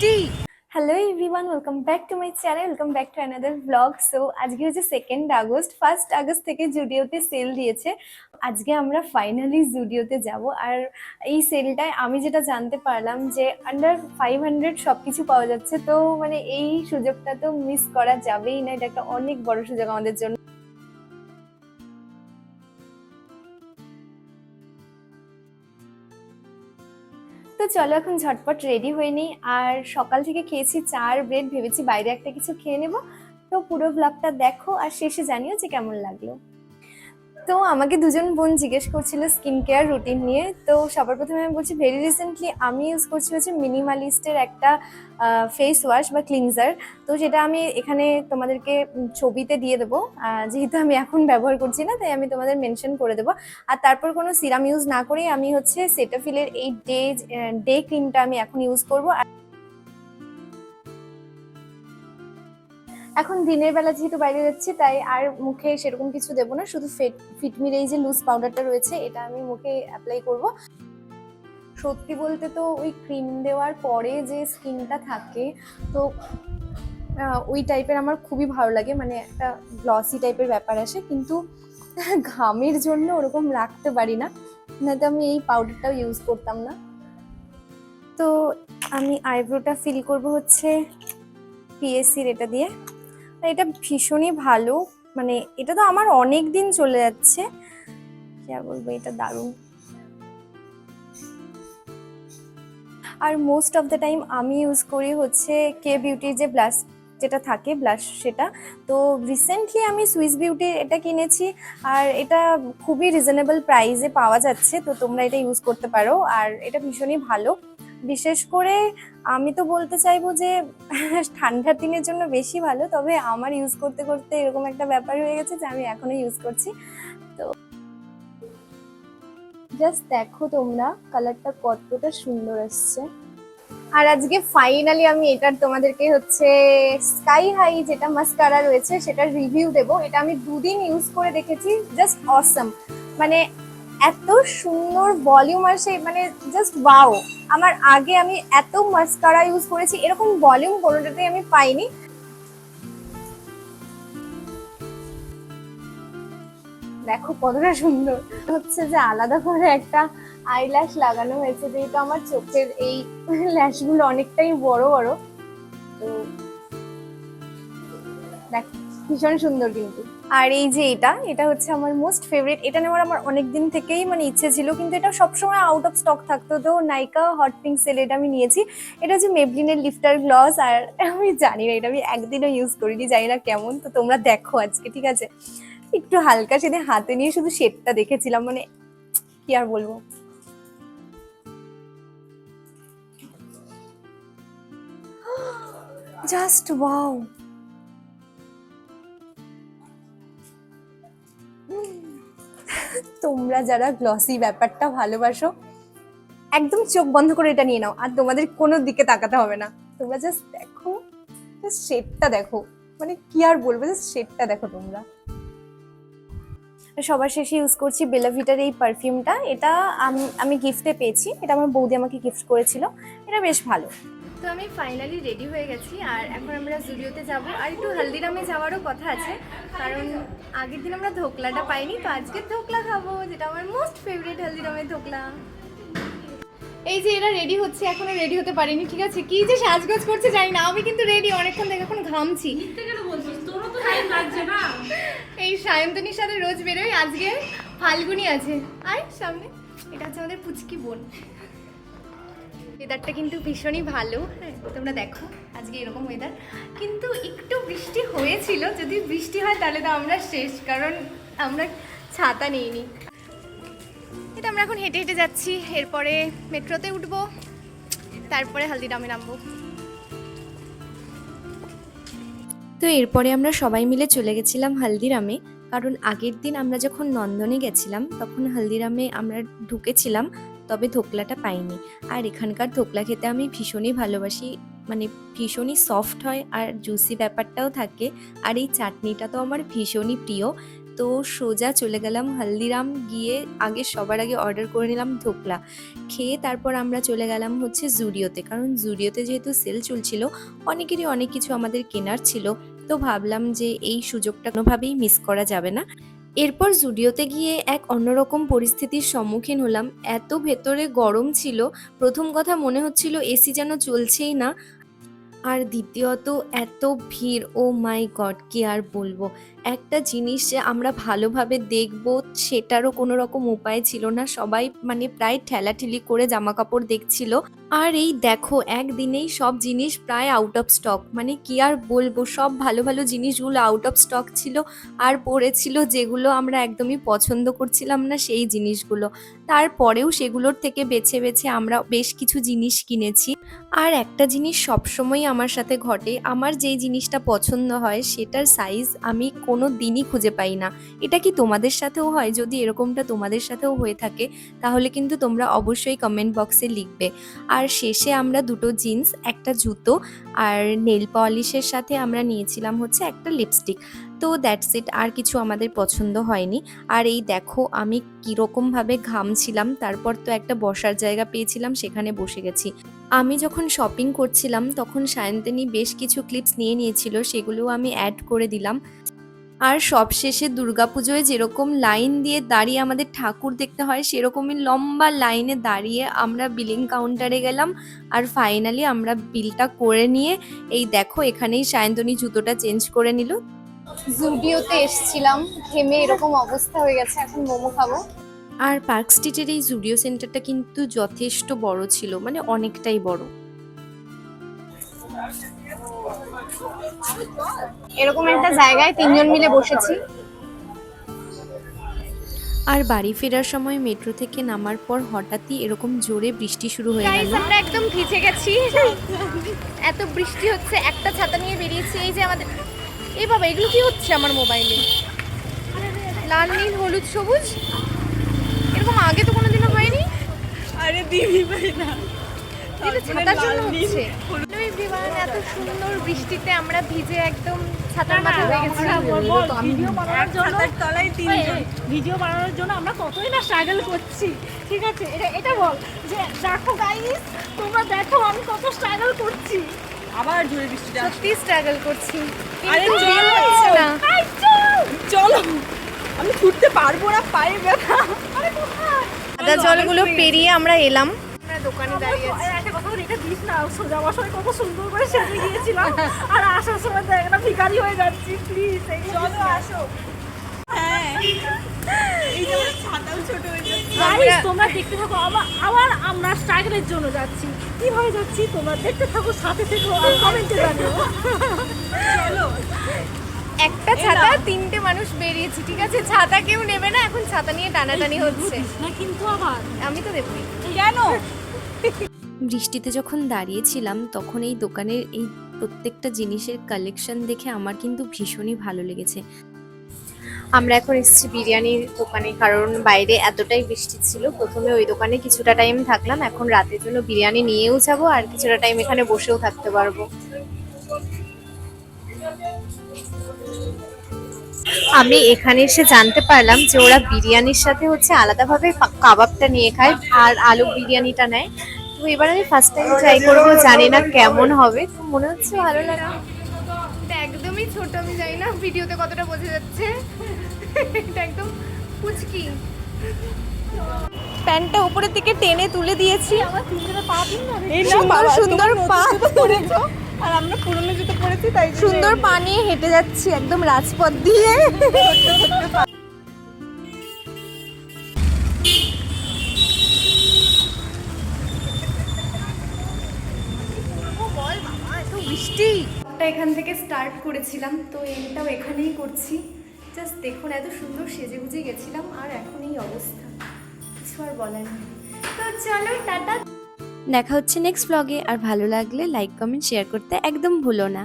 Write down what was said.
মিষ্টি hello everyone welcome back to my channel welcome back to another blog so আজকে হচ্ছে second August first August থেকে জুডিওতে sell দিয়েছে। আজকে আমরা ফাইনালি জুডিওতে যাব। আর এই সেলটায় আমি যেটা জানতে পারলাম যে আন্ডার ফাইভ হান্ড্রেড সব কিছু পাওয়া যাচ্ছে। তো মানে এই সুযোগটা তো মিস করা যাবেই না। এটা একটা অনেক বড় সুযোগ আমাদের জন্য। চলো, এখন ঝটপট রেডি হয়ে আর সকাল থেকে খেয়েছি চার ব্রেড ভেবেছি বাইরে একটা কিছু খেয়ে নেব। তো পুরো ব্লগটা দেখো আর শেষে জানিও যে কেমন লাগল। তো আমাকে দুজন বোন জিজ্ঞেস করছিল স্কিন কেয়ার রুটিন নিয়ে। তো সবার প্রথমে আমি বলছি ভেরি রিসেন্টলি আমি ইউজ করছি হচ্ছে মিনিমালিস্টের একটা ফেস ওয়াশ বা ক্লিনজার তো যেটা আমি এখানে তোমাদেরকে ছবিতে দিয়ে দেবো। যেহেতু আমি এখন ব্যবহার করছি না, তাই আমি তোমাদের মেনশন করে দেবো। আর তারপর কোনো সিরাম ইউজ না করেই আমি হচ্ছে সেটাফিলের এই ডে ডে ক্রিমটা আমি এখন ইউজ করব। এখন দিনের বেলা যেহেতু বাইরে যাচ্ছি, তাই আর মুখে সেরকম কিছু দেবো না। শুধু ফিটমির এই যে লুজ পাউডারটা রয়েছে, এটা আমি মুখে অ্যাপ্লাই করব। সত্যি বলতে তো ওই ক্রিম দেওয়ার পরে যে স্কিনটা থাকে, তো ওই টাইপের আমার খুবই ভালো লাগে। মানে একটা গ্লসি টাইপের ব্যাপার আসে, কিন্তু ঘামের জন্য ওরকম রাখতে পারি না। নয়তো আমি এই পাউডারটাও ইউজ করতাম না। তো আমি আইব্রোটা ফিল করব হচ্ছে পিএসসির এটা দিয়ে। এটা ভীষণই ভালো। মানে এটা তো আমার অনেক দিন চলে যাচ্ছে। কি আর বলব, এটা দারুণ। আর মোস্ট অফ দ্য টাইম আমি ইউজ করি হচ্ছে কে বিউটির যে ব্লাশ যেটা থাকে ব্লাশ সেটা। তো রিসেন্টলি আমি সুইস বিউটির এটা কিনেছি আর এটা খুবই রিজনেবল প্রাইসে পাওয়া যাচ্ছে। তো তোমরা এটা ইউজ করতে পারো। আর এটা ভীষণই ভালো। বিশেষ করে আমি তো বলতে চাইব যে, ঠান্ডার দিনের জন্য বেশি ভালো, তবে আমার ইউজ করতে করতে এরকম একটা ব্যাপার হয়ে গেছে যে, আমি এখনও ইউজ করছি। তো জাস্ট দেখো তোমরা কালারটা কতটা সুন্দর আসছে। আর আজকে ফাইনালি আমি এটার তোমাদেরকে হচ্ছে স্কাই হাই যেটা মাস্কারা রয়েছে, সেটার রিভিউ দেবো। এটা আমি দুদিন ইউজ করে দেখেছি জাস্ট অসম মানে এত সুন্দর ভলিউম আসে মানে জাস্ট ওয়াও আমার আগে আমি এত মাস্কারা ইউজ করেছি, এরকম ভলিউম কোনোটাতেই আমি পাইনি। দেখো কতটা সুন্দর। হচ্ছে যে আলাদা করে একটা আইল্যাশ লাগানো হয়েছে, যেহেতু আমার চোখের এই ল্যাশগুলো অনেকটাই বড় বড়। তো দেখ, ভীষণ সুন্দর কিন্তু। আর এই যে এটা এটা হচ্ছে আমার মোস্ট ফেভারিট এটা নেওয়ার আমার অনেক দিন থেকেই মানে ইচ্ছে ছিল, কিন্তু এটা সবসময় আউট অফ স্টক থাকতো। তো নাইকা হট পিঙ্ক সেল এটা আমি নিয়েছি। এটা হচ্ছে মেবলিনের লিফটার গ্লস আর আমি জানি না, এটা আমি একদিনও ইউজ করিনি, জানি না কেমন। তো তোমরা দেখো আজকে, ঠিক আছে? একটু হালকা সেদিন হাতে নিয়ে শুধু শেডটা দেখেছিলাম মানে কি আর বলব? জাস্ট ওয়াও তোমরা যারা গ্লসি ব্যাপারটা ভালোবাসো, একদম চোখ বন্ধ করে এটা নিয়ে নাও। আর তোমাদের কোনো দিকে তাকাতে হবে না। তোমরা জাস্ট দেখো জাস্ট শেডটা দেখো। মানে কি আর বলব জাস্ট শেডটা দেখো তোমরা। সবার শেষে ইউজ করছি বেলাভিটার এই পারফিউমটা এটা আম- আমি গিফটে পেয়েছি। এটা আমার বৌদি আমাকে গিফট করেছিল। এটা বেশ ভালো। তো আমি ফাইনালি রেডি হয়ে গেছি আর এখন আমরা জুডিওতে যাব। আর একটু হলদিরামে যাওয়ারও কথা আছে কারণ আগের দিন আমরা ধোকলাটা পাইনি তো আজকে ধোকলা খাব যেটা আমার মোস্ট ফেভারিট হলদিরামের ধোকলা। এই যে এরা রেডি হচ্ছে এখনও রেডি হতে পারিনি ঠিক আছে? কি যে সাজগোজ করছে জানি না আমি কিন্তু রেডি অনেকক্ষণ থেকে এখন ঘামছি। এই সায়ন্তনীর সাথে রোজ বেরোই আজকে ফাল্গুনি আছে। আয় সামনে। এটা হচ্ছে আমাদের পুচকি বোন। ওয়েদারটা কিন্তু ভীষণই ভালো। হ্যাঁ তোমরা দেখো, আজকে এরকম ওয়েদার কিন্তু একটু বৃষ্টি হয়েছিল, যদি বৃষ্টি হয় তাহলে তো আমরা শেষ, কারণ আমরা ছাতা নিইনি। এটা আমরা এখন হেঁটে হেঁটে যাচ্ছি, এরপরে মেট্রোতে উঠবো, তারপরে হালদিরামে নামবো। তো এরপরে আমরা সবাই মিলে চলে গেছিলাম হালদিরামে, কারণ আগের দিন আমরা যখন নন্দনে গেছিলাম, তখন হালদিরামে আমরা ঢুকেছিলাম তবে ধোকলাটা পাইনি। আর এখানকার ধোকলা খেতে আমি ভীষণই ভালোবাসি। মানে ভীষণই সফট হয় আর জুসি ব্যাপারটাও থাকে। আর এই চাটনিটা তো আমার ভীষণই প্রিয়। তো সোজা চলে গেলাম হালদিরাম। গিয়ে আগে সবার আগে অর্ডার করে নিলাম ধোকলা। খেয়ে তারপর আমরা চলে গেলাম হচ্ছে জুডিওতে কারণ জুডিওতে যেহেতু সেল চলছিল, অনেকেরই অনেক কিছু আমাদের কেনার ছিল। তো ভাবলাম যে এই সুযোগটা কোনোভাবেই মিস করা যাবে না। এরপর জুডিওতে গিয়ে এক অন্যরকম পরিস্থিতির সম্মুখীন হলাম। এত ভেতরে গরম ছিল, প্রথম কথা মনে হচ্ছিল এসি যেন চলছেই না। আর দ্বিতীয়ত, এত ভিড়, ও মাই গড, কি আর বলব? একটা জিনিস যে আমরা ভালোভাবে দেখব, সেটারও কোনো রকম উপায় ছিল না। সবাই মানে প্রায় ঠেলাঠেলি করে জামা কাপড় দেখছিল। আর এই দেখো, একদিনেই সব জিনিস প্রায় আউট অফ স্টক মানে কি আর বলব, সব ভালো ভালো জিনিসগুলো আউট অফ স্টক ছিল আর পড়েছিল যেগুলো আমরা একদমই পছন্দ করছিলাম না সেই জিনিসগুলো। তারপরেও সেগুলোর থেকে বেছে বেছে আমরা বেশ কিছু জিনিস কিনেছি। আর একটা জিনিস সবসময় আমার সাথে ঘটে, আমার যেই জিনিসটা পছন্দ হয় সেটার সাইজ আমি কোনো দিনই খুঁজে পাই না। এটা কি তোমাদের সাথেও হয়? যদি এরকমটা তোমাদের সাথেও হয়ে থাকে, তাহলে কিন্তু তোমরা অবশ্যই কমেন্ট বক্সে লিখবে। আর শেষে আমরা দুটো জিন্স, একটা জুতো আর নেল পলিশের সাথে আমরা নিয়েছিলাম হচ্ছে একটা লিপস্টিক তো দ্যাটস ইট আর কিছু আমাদের পছন্দ হয়নি। আর এই দেখো, আমি কীরকমভাবে ঘামছিলাম, তারপর তো একটা বসার জায়গা পেয়েছিলাম, সেখানে বসে গেছি। আমি যখন শপিং করছিলাম, তখন সায়ন্তিনী বেশ কিছু ক্লিপস নিয়ে নিয়েছিল সেগুলো আমি অ্যাড করে দিলাম। আর সবশেষে দুর্গাপুজোয় যেরকম লাইন দিয়ে দাঁড়িয়ে আমাদের ঠাকুর দেখতে হয় সেরকমই লম্বা লাইনে দাঁড়িয়ে আমরা বিলিং কাউন্টারে গেলাম আর ফাইনালি আমরা বিলটা করে নিয়ে এই দেখো এখানেই সায়ন্তনী জুতোটা চেঞ্জ করে নিল। জুডিওতে এসছিলাম ঘেমে এরকম অবস্থা হয়ে গেছে এখন মোমো খাব। আর পার্ক স্ট্রিটের এই জুডিও সেন্টারটা কিন্তু যথেষ্ট বড় ছিল মানে অনেকটাই বড়। এরকম একটা জায়গায় তিনজন মিলে বসেছি। আর বাড়ি ফেরার সময় মেট্রো থেকে নামার পর হঠাৎই এরকম জোরে বৃষ্টি শুরু হয়ে গেল। আমরা একদম ভিজে গেছি। এত বৃষ্টি হচ্ছে একটা ছাতা নিয়ে বেরিয়েছি এই যে আমাদের এই বাবা এগুলো কি হচ্ছে আমার মোবাইলে? লাল নীল হলুদ সবুজ? এরকম আগে তো কোনোদিনও হয়নি? আরে দিদি ভাই না। এত সুন্দর বৃষ্টিতে আমরা ভিজে একদম ছাতার মাথা হয়ে গেছি। ভিডিও বানানোর জন্য তলায় তিনজন। ভিডিও বানানোর জন্য আমরা কতই না স্ট্রাগল করছি ঠিক আছে? এটা এটা বল যে দেখো গাইস তোমরা দেখো আমি কত স্ট্রাগল করছি। আবার জোরে বৃষ্টিটা সত্যি স্ট্রাগল করছি। আরে চলো। হচ্ছে না। চল। আমি ছুটতে পারব না পায়ে ব্যথা। আরে কোথায়? সাদা জলগুলো পেরিয়ে আমরা এলাম। আমরা দোকানে দাঁড়িয়ে আছি। এটা দিস না সোজা যাওয়ার সময় কত সুন্দর করে সেজে গিয়েছিলাম আর আসার সময় দেখ না ভিখারি হয়ে যাচ্ছি প্লিজ চলো আসো। হ্যাঁ এই যে আমার ছাতাও ছোট হয়ে যাচ্ছে। আমরা- তোমরা দেখতে থাকো আবার আবার আমরা স্ট্রাগলের জন্য যাচ্ছি। কীভাবে যাচ্ছি তোমরা দেখতে থাকো সাথে থেকো আর কমেন্টে জানিও। চলো। একটা ছাতা তিনটে মানুষ বেরিয়েছি ঠিক আছে? ছাতা কেউ নেবে না এখন ছাতা নিয়ে টানাটানি হচ্ছে। না কিন্তু আবার। আমি তো দেবই কেন? বৃষ্টিতে যখন দাঁড়িয়েছিলাম, তখন এই দোকানের এই প্রত্যেকটা জিনিসের কালেকশন দেখে আমার কিন্তু ভীষণই ভালো লেগেছে। আমরা এখন এসেছি বিরিয়ানির দোকানে, কারণ বাইরে এতটাই বৃষ্টি ছিল। প্রথমে ওই দোকানে কিছুটা টাইম থাকলাম, এখন রাতের জন্য বিরিয়ানি নিয়েও যাব আর কিছুটা টাইম এখানে বসেও থাকতে পারব। আমি এখানে এসে জানতে পারলাম যে ওরা বিরিয়ানির সাথে হচ্ছে আলাদাভাবে কাবাবটা নিয়ে খায় আর আলু বিরিয়ানিটা নেয়। তো এবার আমি ফার্স্ট টাইম ট্রাই করব জানি না কেমন হবে তো মনে হচ্ছে ভালো লাগে এটা একদমই ছোট আমি জানি না ভিডিওতে কতটা বোঝা যাচ্ছে। এটা একদম পুচকি। প্যান্টটা উপরের দিকে টেনে তুলে দিয়েছি। আমার তিনজনে পা দিন না। এই সুন্দর সুন্দর পা পড়েছো আর আমরা পুরনো জুতো পরেছি তাই সুন্দর পা নিয়ে হেঁটে যাচ্ছি একদম রাজপথ দিয়ে। বৃষ্টি এখান থেকে স্টার্ট করেছিলাম, তো এটাও এখানেই করছি। জাস্ট দেখুন, এত সুন্দর সেজে গুজে গেছিলাম, আর এখন এই অবস্থা। কিছু আর বলার নেই। তো চলো, টাটা। দেখা হচ্ছে নেক্সট ব্লগে আর ভালো লাগলে লাইক কমেন্ট শেয়ার করতে একদম ভুলো না।